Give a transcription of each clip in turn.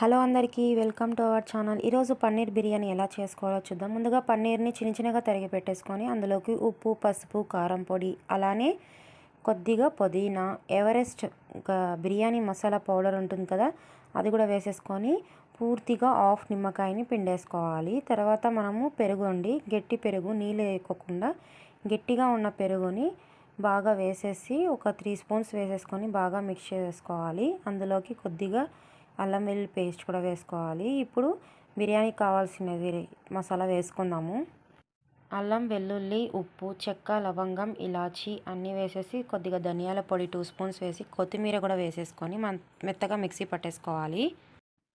Hello అందరికీ welcome to our channel. ఈరోజు పన్నీర్ బిర్యానీ ఎలా చేసుకోవాలో చూద్దాం. ముందుగా పన్నీర్ని చిన్న చిన్నగా తరిగి పెట్టేసుకొని అందులోకి ఉప్పు పసుపు కారం పొడి అలానే కొద్దిగా పుదీనా ఎవరెస్ట్ ఒక బిర్యానీ మసాలా పౌడర్ ఉంటుంది కదా అది కూడా వేసేసుకొని పూర్తిగా ఆఫ్ నిమ్మకాయని పిండేసుకోవాలి. తర్వాత మనము పెరుగు అండి గట్టి పెరుగు నీళ్ళు వేయకోకుండా గట్టిగా ఉన్న పెరుగుని బాగా వేసేసి ఒక త్రీ స్పూన్స్ వేసేసుకొని బాగా మిక్స్ చేసుకోవాలి. అందులోకి కొద్దిగా అల్లం వెల్లుల్లి పేస్ట్ కూడా వేసుకోవాలి. ఇప్పుడు బిర్యానీకి కావాల్సినవి మసాలా వేసుకుందాము. అల్లం వెల్లుల్లి ఉప్పు చెక్క లవంగం ఇలాచి అన్నీ వేసేసి కొద్దిగా ధనియాల పొడి టూ స్పూన్స్ వేసి కొత్తిమీర కూడా వేసేసుకొని మన మెత్తగా మిక్సీ పట్టేసుకోవాలి.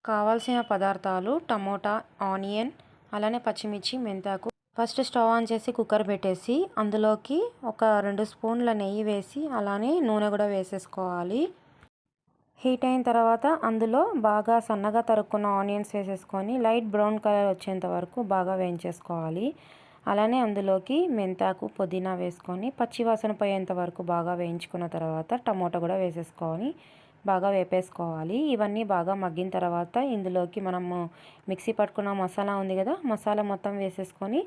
కావాల్సిన పదార్థాలు టమోటా ఆనియన్ అలానే పచ్చిమిర్చి మెంతాకు ఫస్ట్ స్టవ్ ఆన్ చేసి కుక్కర్ పెట్టేసి అందులోకి ఒక రెండు స్పూన్ల నెయ్యి వేసి అలానే నూనె కూడా వేసేసుకోవాలి. హీట్ అయిన తర్వాత అందులో బాగా సన్నగా తరుక్కున్న ఆనియన్స్ వేసేసుకొని లైట్ బ్రౌన్ కలర్ వచ్చేంత వరకు బాగా వేయించేసుకోవాలి. అలానే అందులోకి మెంతాకు పుదీనా వేసుకొని పచ్చివాసన పోయేంత వరకు బాగా వేయించుకున్న తర్వాత టమోటా కూడా వేసేసుకొని బాగా వేపేసుకోవాలి. ఇవన్నీ బాగా మగ్గిన తర్వాత ఇందులోకి మనము మిక్సీ పట్టుకున్న మసాలా ఉంది కదా మసాలా మొత్తం వేసేసుకొని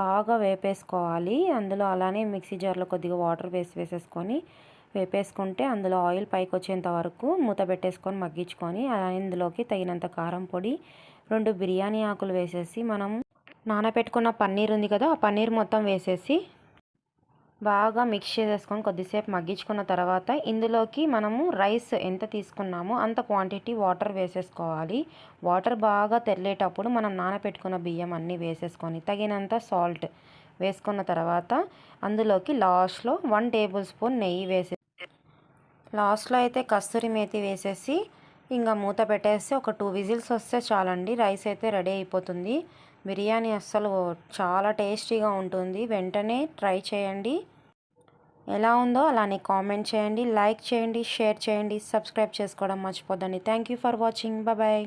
బాగా వేపేసుకోవాలి. అందులో అలానే మిక్సీ జార్లో కొద్దిగా వాటర్ వేసి వేసేసుకొని వేపేసుకుంటే అందులో ఆయిల్ పైకి వచ్చేంత వరకు మూత పెట్టేసుకొని మగ్గించుకొని ఇందులోకి తగినంత కారం పొడి రెండు బిర్యానీ ఆకులు వేసేసి మనం నానబెట్టుకున్న పన్నీర్ ఉంది కదా ఆ పన్నీర్ మొత్తం వేసేసి బాగా మిక్స్ చేసేసుకొని కొద్దిసేపు మగ్గించుకున్న తర్వాత ఇందులోకి మనము రైస్ ఎంత తీసుకున్నామో అంత క్వాంటిటీ వాటర్ వేసేసుకోవాలి. వాటర్ బాగా తెరలేటప్పుడు మనం నానబెట్టుకున్న బియ్యం అన్నీ వేసేసుకొని తగినంత సాల్ట్ వేసుకున్న తర్వాత అందులోకి లాస్ట్లో వన్ టేబుల్ స్పూన్ నెయ్యి వేసే లాస్ట్లో అయితే కస్తూరి మేతి వేసేసి ఇంకా మూత పెట్టేసి ఒక టూ విజిల్స్ వస్తే చాలండి. రైస్ అయితే రెడీ అయిపోతుంది. బిర్యానీ అస్సలు చాలా టేస్టీగా ఉంటుంది. వెంటనే ట్రై చేయండి. ఎలా ఉందో అలానే కామెంట్ చేయండి లైక్ చేయండి షేర్ చేయండి సబ్స్క్రైబ్ చేసుకోవడం మర్చిపోద్దండి. Thank you for watching. Bye.